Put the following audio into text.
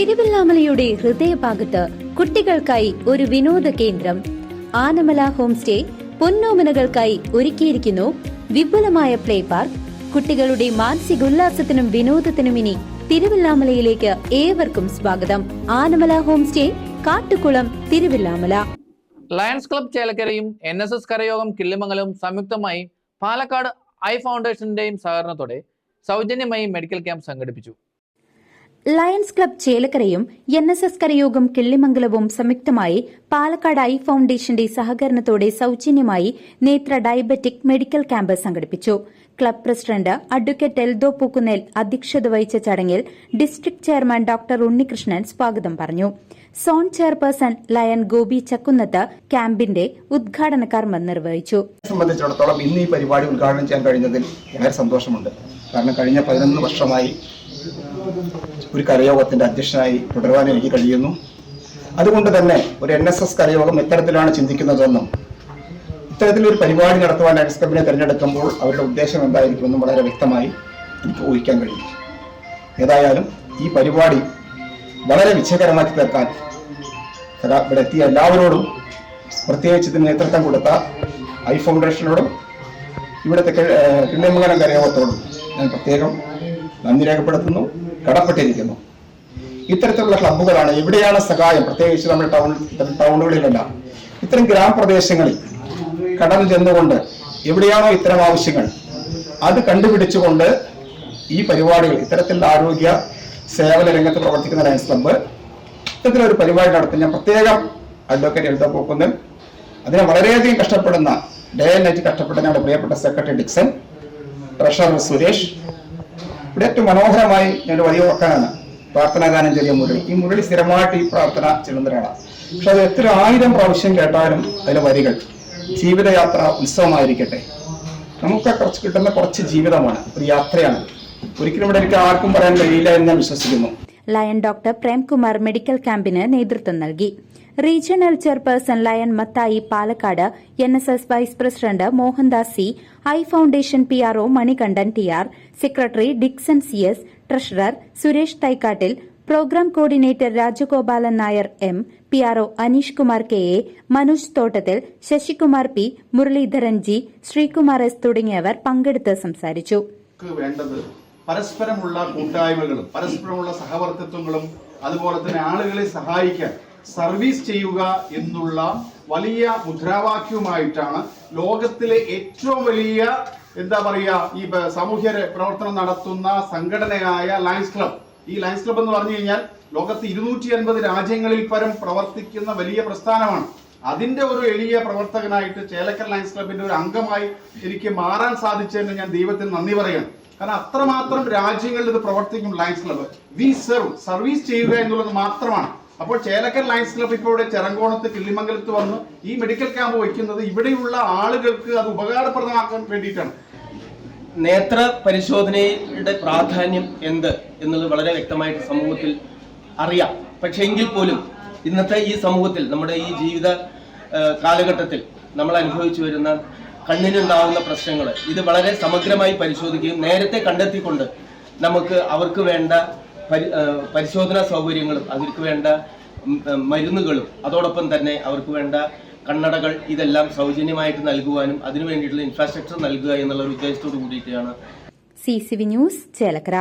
തിരുവല്ലാമലയുടെ ഹൃദയഭാഗത്ത് കുട്ടികൾക്കായി ഒരു വിനോദ കേന്ദ്രം. ആനമല ഹോം സ്റ്റേ പൊന്നോമനകൾക്കായി ഒരുക്കിയിരിക്കുന്നു. വിപുലമായ പ്ലേ പാർക്ക്. കുട്ടികളുടെ മാനസികോല്ലാസത്തിനും വിനോദത്തിനും ഇനി തിരുവല്ലാമലയിലേക്ക് ഏവർക്കും സ്വാഗതം. Anamala home stay Kattukulam Thiruvillwamala. Lions club ചേലക്കരയും N S S കരയോഗം കിള്ളിമംഗലവും സംയുക്തമായി പാലക്കാട് ഐ ഫൗണ്ടേഷന്റെയും സഹകരണത്തോടെ സൗജന്യമായി മെഡിക്കൽ ക്യാമ്പ് സംഘടിപ്പിച്ചു. ലയൺസ് ക്ലബ് ചേലക്കരയും എൻ എസ് എസ് കരയോഗം കിള്ളിമംഗലവും സംയുക്തമായി പാലക്കാട് ഐ ഫൌണ്ടേഷന്റെ സഹകരണത്തോടെ സൌജന്യമായി നേത്ര ഡയബറ്റിക് മെഡിക്കൽ ക്യാമ്പ് സംഘടിപ്പിച്ചു. Club president advocate Eldho Pookkunnel അധ്യക്ഷത വഹിച്ച ചടങ്ങിൽ ഡിസ്ട്രിക്ട് ചെയർമാൻ ഡോക്ടർ ഉണ്ണികൃഷ്ണൻ സ്വാഗതം പറഞ്ഞു. Zone chairperson lion Gopi Chakkunnath ക്യാമ്പിന്റെ ഉദ്ഘാടന കർമ്മം നിർവഹിച്ചു. ഇന്ന് ഈ പരിപാടി ഉദ്ഘാടനം ചെയ്യാൻ കഴിഞ്ഞതിൽ ഏറെ സന്തോഷമുണ്ട്. കാരണം കഴിഞ്ഞ പതിനൊന്ന് വർഷമായി ഒരു കരയോഗത്തിന്റെ അധ്യക്ഷനായി തുടരുവാൻ എനിക്ക് കഴിയുന്നു. അതുകൊണ്ട് തന്നെ ഒരു എൻ എസ് എസ് കരയോഗം എത്തരത്തിലാണ് ചിന്തിക്കുന്നതെന്നും ഇത്തരത്തിലൊരു പരിപാടി നടത്തുവാൻ എൻ എസ് ക്ലബിനെ തിരഞ്ഞെടുക്കുമ്പോൾ അവരുടെ ഉദ്ദേശം എന്തായിരിക്കുമെന്നും വളരെ വ്യക്തമായി എനിക്ക് ഊഹിക്കാൻ കഴിയും. ഏതായാലും ഈ പരിപാടി വളരെ വിജയകരമാക്കി തീർക്കാൻ ഇവിടെ എത്തിയ എല്ലാവരോടും പ്രത്യേകിച്ച് ഇതിന് നേതൃത്വം കൊടുത്ത ഐ ഫൗണ്ടേഷനോടും ഇവിടുത്തെ കിള്ളിമംഗലം കരയോഗത്തോടും ഞാൻ പ്രത്യേകം നന്ദി രേഖപ്പെടുത്തുന്നു. കടപ്പെട്ടിരിക്കുന്നു. ഇത്തരത്തിലുള്ള ക്ലബ്ബുകളാണ് എവിടെയാണ് സഹായം. പ്രത്യേകിച്ച് നമ്മുടെ ടൗൺ ടൗണുകളിലല്ല ഇത്തരം ഗ്രാമപ്രദേശങ്ങളിൽ കടന്നു ചെന്നുകൊണ്ട് എവിടെയാണോ ഇത്തരം ആവശ്യങ്ങൾ? അത് കണ്ടുപിടിച്ചുകൊണ്ട് ഈ പരിപാടികൾ ഇത്തരത്തിലുള്ള ആരോഗ്യ സേവന രംഗത്ത് പ്രവർത്തിക്കുന്ന ലയൻസ് ക്ലബ്ബ് ഇത്തരത്തിലൊരു പരിപാടി നടത്തി ഞാൻ പ്രത്യേകം അഡ്വക്കേറ്റ് എഴുത പോക്കുന്നൻ അതിനെ വളരെയധികം കഷ്ടപ്പെടുന്ന ഡേ ആൻഡ് നൈറ്റ് കഷ്ടപ്പെടുന്ന ഞങ്ങളുടെ പ്രിയപ്പെട്ട സെക്രട്ടറി ഡിക്സൺ ട്രഷറർ സുരേഷ് ഇവിടെ ഏറ്റവും മനോഹരമായി ഞാൻ വലിയ ഉറക്കാനാണ് പ്രാർത്ഥനാ ഗാനം ചെറിയ മുരളി ഈ മുരളി സ്ഥിരമായിട്ട് ഈ പ്രാർത്ഥന ചെല്ലുന്ന പക്ഷെ അത് എത്ര ആയിരം പ്രാവശ്യം കേട്ടാലും അതിലെ വരികൾ ജീവിതയാത്ര ഉത്സവമായിരിക്കട്ടെ. നമുക്ക് കുറച്ച് കിട്ടുന്ന കുറച്ച് ജീവിതമാണ്. ഒരു യാത്രയാണ്. ഒരിക്കലും ഇവിടെ എനിക്ക് ആർക്കും പറയാൻ കഴിയില്ല എന്ന് ഞാൻ വിശ്വസിക്കുന്നു. ലയൺ ഡോക്ടർ പ്രേംകുമാർ മെഡിക്കൽ ക്യാമ്പിന് നേതൃത്വം നൽകി. Regional chairperson lion Mathai Palakkad N S S vice president Mohandas C eye foundation P RO Manikandan T R secretary Dixon C S treasurer Suresh Thaikkattil program coordinator Rajagopalan Nair M P RO Aneesh Kumar K A Manoj Thottathil Sasikumar P Muraleedharan G Sreekumar S തുടങ്ങിയവർ പങ്കെടുത്ത് സംസാരിച്ചു. പരസ്പരമുള്ള കൂട്ടായ്മകളും പരസ്പരമുള്ള സഹവർത്തിത്വങ്ങളും അതുപോലെ തന്നെ ആളുകളെ സഹായിക്കാൻ service ചെയ്യുക എന്നുള്ള വലിയ മുദ്രാവാക്യവുമായിട്ടാണ് ലോകത്തിലെ ഏറ്റവും വലിയ എന്താ പറയുക ഈ സാമൂഹ്യ പ്രവർത്തനം നടത്തുന്ന സംഘടനയായ ലയൻസ് ക്ലബ് ഈ ലയൻസ് ക്ലബ് എന്ന് പറഞ്ഞു കഴിഞ്ഞാൽ ലോകത്ത് ഇരുന്നൂറ്റി അൻപത് രാജ്യങ്ങളിൽ പരം പ്രവർത്തിക്കുന്ന വലിയ പ്രസ്ഥാനമാണ്. അതിന്റെ ഒരു എളിയ പ്രവർത്തകനായിട്ട് ചേലക്കൽ ലയൻസ് ക്ലബിന്റെ ഒരു അംഗമായി എനിക്ക് മാറാൻ സാധിച്ചതിന് ഞാൻ ദൈവത്തിന് നന്ദി പറയുകയാണ് കാരണം അത്രമാത്രം രാജ്യങ്ങളിൽ ഇത് പ്രവർത്തിക്കും Lions club we serve service ചെയ്യുക എന്നുള്ളത് മാത്രമാണ്. അപ്പോൾ ചേലക്കൽ ലയൻസ് ക്ലബ്ബ് ഇപ്പോൾ ഇവിടെ ചെറങ്കോണത്ത് കിള്ളിമംഗലത്ത് വന്ന്. ഈ മെഡിക്കൽ ക്യാമ്പ് വയ്ക്കുന്നത് ഇവിടെയുള്ള ആളുകൾക്ക് അത് ഉപകാരപ്രദമാക്കാൻ വേണ്ടിയിട്ടാണ്. നേത്ര പരിശോധനയുടെ പ്രാധാന്യം എന്ത് എന്നുള്ളത് വളരെ വ്യക്തമായിട്ട് സമൂഹത്തിൽ അറിയാം. പക്ഷേ എങ്കിൽ പോലും ഇന്നത്തെ ഈ സമൂഹത്തിൽ നമ്മുടെ ഈ ജീവിത കാലഘട്ടത്തിൽ നമ്മൾ അനുഭവിച്ചു വരുന്ന കണ്ണിനുണ്ടാകുന്ന പ്രശ്നങ്ങൾ ഇത് വളരെ സമഗ്രമായി പരിശോധിക്കുകയും നേരത്തെ കണ്ടെത്തിക്കൊണ്ട് നമുക്ക് അവർക്ക് വേണ്ട പരിശോധനാ സൗകര്യങ്ങളും അവർക്ക് വേണ്ട മരുന്നുകളും അതോടൊപ്പം തന്നെ അവർക്ക് വേണ്ട കണ്ണടകൾ ഇതെല്ലാം സൗജന്യമായിട്ട് നൽകുവാനും അതിനു വേണ്ടിയിട്ടുള്ള ഇൻഫ്രാസ്ട്രക്ചർ നൽകുക എന്നുള്ള ഒരു ഉദ്ദേശത്തോട് കൂടിയിട്ടാണ്. C C V news Chelakkara.